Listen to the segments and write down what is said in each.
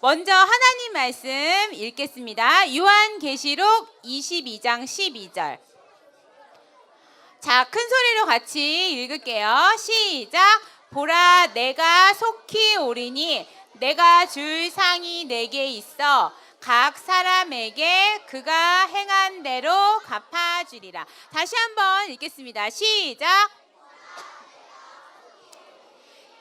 먼저 하나님 말씀 읽겠습니다. 요한계시록 22장 12절. 자, 큰 소리로 같이 읽을게요. 시작. 보라, 내가 속히 오리니 내가 줄 상이 내게 있어 각 사람에게 그가 행한 대로 갚아주리라. 다시 한번 읽겠습니다. 시작.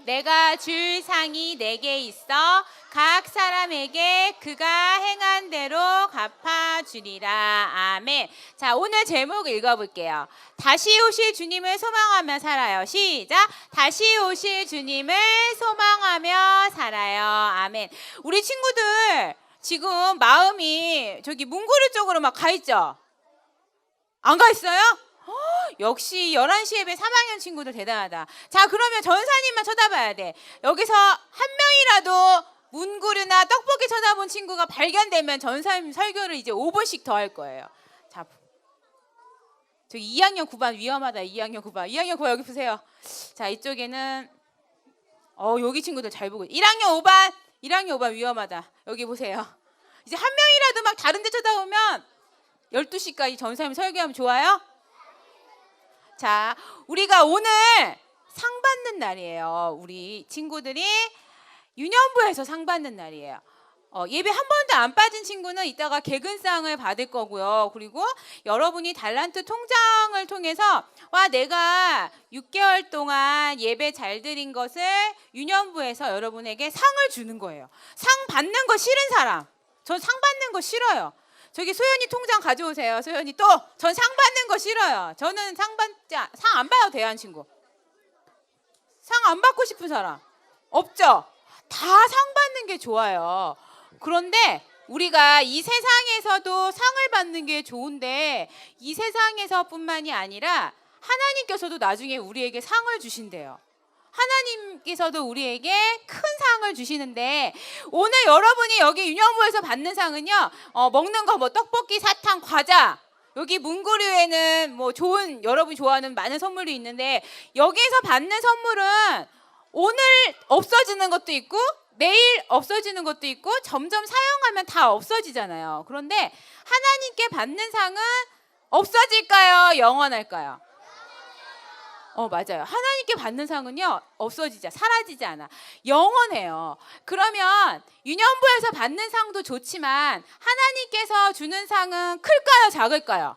내가 줄 상이 내게 있어 각 사람에게 그가 행한 대로 갚아주리라. 아멘. 자, 오늘 제목 읽어볼게요. 다시 오실 주님을 소망하며 살아요. 시작. 다시 오실 주님을 소망하며 살아요. 아멘. 우리 친구들 지금 마음이 저기 문구리 쪽으로 막 가 있죠? 안 가 있어요? 헉, 역시 11시 예배 3학년 친구들 대단하다. 자, 그러면 전사님만 쳐다봐야 돼. 여기서 한 명이라도 문구류나 떡볶이 쳐다본 친구가 발견되면 전사님 설교를 이제 5분씩 더 할 거예요. 자, 저기 2학년 9반 위험하다. 2학년 9반. 2학년 9반 여기 보세요. 자, 이쪽에는 어, 여기 친구들 잘 보고. 1학년 5반. 1학년 5반 위험하다. 여기 보세요. 이제 한 명이라도 막 다른 데 쳐다보면 12시까지 전사님 설교하면 좋아요? 자, 우리가 오늘 상 받는 날이에요. 우리 친구들이 유년부에서 상 받는 날이에요. 어, 예배 한 번도 안 빠진 친구는 이따가 개근상을 받을 거고요. 그리고 여러분이 달란트 통장을 통해서 와 내가 6개월 동안 예배 잘 드린 것을 유년부에서 여러분에게 상을 주는 거예요. 상 받는 거 싫은 사람. 전상 받는 거 싫어요. 저기 소연이 통장 가져오세요. 소연이 또 전 상 받는 거 싫어요. 저는 상 받자 상안 받아도 돼요, 한 친구. 상 안 받고 싶은 사람 없죠? 다 상 받는 게 좋아요. 그런데 우리가 이 세상에서도 상을 받는 게 좋은데 이 세상에서뿐만이 아니라 하나님께서도 나중에 우리에게 상을 주신대요. 하나님께서도 우리에게 큰 상을 주시는데 오늘 여러분이 여기 유년부에서 받는 상은요 어, 먹는 거 뭐 떡볶이 사탕 과자 여기 문구류에는 뭐 좋은 여러분이 좋아하는 많은 선물이 있는데 여기서 받는 선물은 오늘 없어지는 것도 있고 내일 없어지는 것도 있고 점점 사용하면 다 없어지잖아요. 그런데 하나님께 받는 상은 없어질까요? 영원할까요? 어 맞아요. 하나님께 받는 상은요 없어지지 사라지지 않아 영원해요. 그러면 유년부에서 받는 상도 좋지만 하나님께서 주는 상은 클까요 작을까요?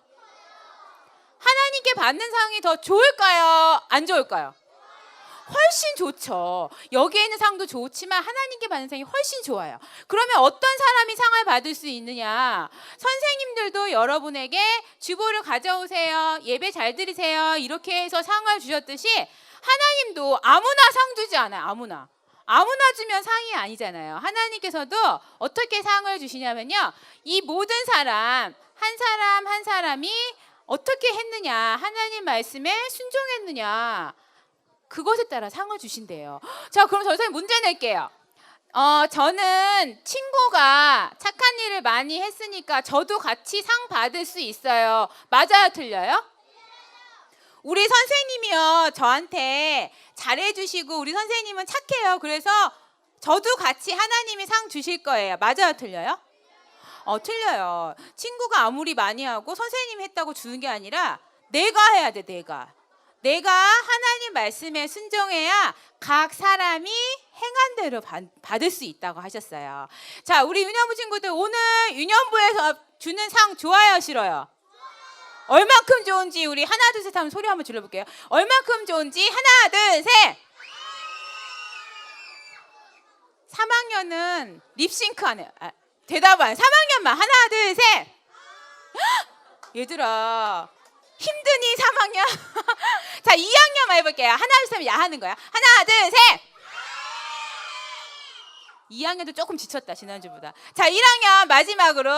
하나님께 받는 상이 더 좋을까요 안 좋을까요? 훨씬 좋죠. 여기에 있는 상도 좋지만 하나님께 받는 상이 훨씬 좋아요. 그러면 어떤 사람이 상을 받을 수 있느냐? 선생님들도 여러분에게 주보를 가져오세요. 예배 잘 드리세요. 이렇게 해서 상을 주셨듯이 하나님도 아무나 상 주지 않아요. 아무나. 아무나 주면 상이 아니잖아요. 하나님께서도 어떻게 상을 주시냐면요. 이 모든 사람, 한 사람 한 사람이 어떻게 했느냐, 하나님 말씀에 순종했느냐, 그것에 따라 상을 주신대요. 자, 그럼 저 선생님 문제 낼게요. 어, 저는 친구가 착한 일을 많이 했으니까 저도 같이 상 받을 수 있어요. 맞아요, 틀려요? 우리 선생님이요, 저한테 잘해주시고, 우리 선생님은 착해요. 그래서 저도 같이 하나님이 상 주실 거예요. 맞아요, 틀려요? 어, 틀려요. 친구가 아무리 많이 하고 선생님이 했다고 주는 게 아니라 내가 해야 돼, 내가. 내가 하나님 말씀에 순종해야 각 사람이 행한 대로 받, 받을 수 있다고 하셨어요. 자, 우리 유년부 친구들 오늘 유년부에서 주는 상 좋아요, 싫어요? 얼만큼 좋은지 우리 하나 둘 셋 하면 소리 한번 질러볼게요. 얼만큼 좋은지 하나 둘 셋. 3학년은 립싱크 하네요. 아, 대답 안. 3학년만 하나 둘 셋. 헉! 얘들아 힘드니 3학년? 자 2학년만 해볼게요. 하나 둘 셋 야 하는 거야. 하나 둘 셋. 2학년도 조금 지쳤다 지난주보다. 자 1학년 마지막으로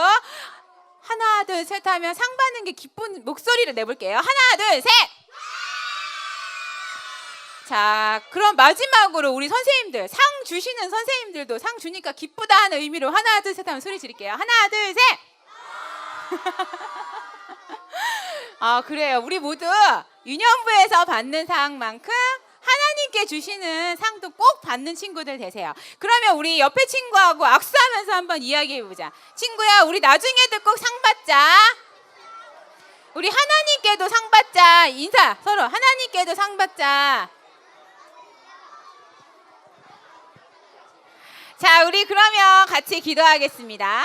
하나 둘 셋 하면 상 받는 게 기쁜 목소리를 내볼게요. 하나 둘 셋. 자, 그럼 마지막으로 우리 선생님들 상 주시는 선생님들도 상 주니까 기쁘다 하는 의미로 하나 둘 셋 하면 소리 지를게요. 하나 둘 셋. 아 그래요. 우리 모두 유년부에서 받는 상만큼 하나님께 주시는 상도 꼭 받는 친구들 되세요. 그러면 우리 옆에 친구하고 악수하면서 한번 이야기해 보자. 친구야, 우리 나중에도 꼭 상 받자. 우리 하나님께도 상 받자. 인사 서로 하나님께도 상 받자. 자, 우리 그러면 같이 기도하겠습니다.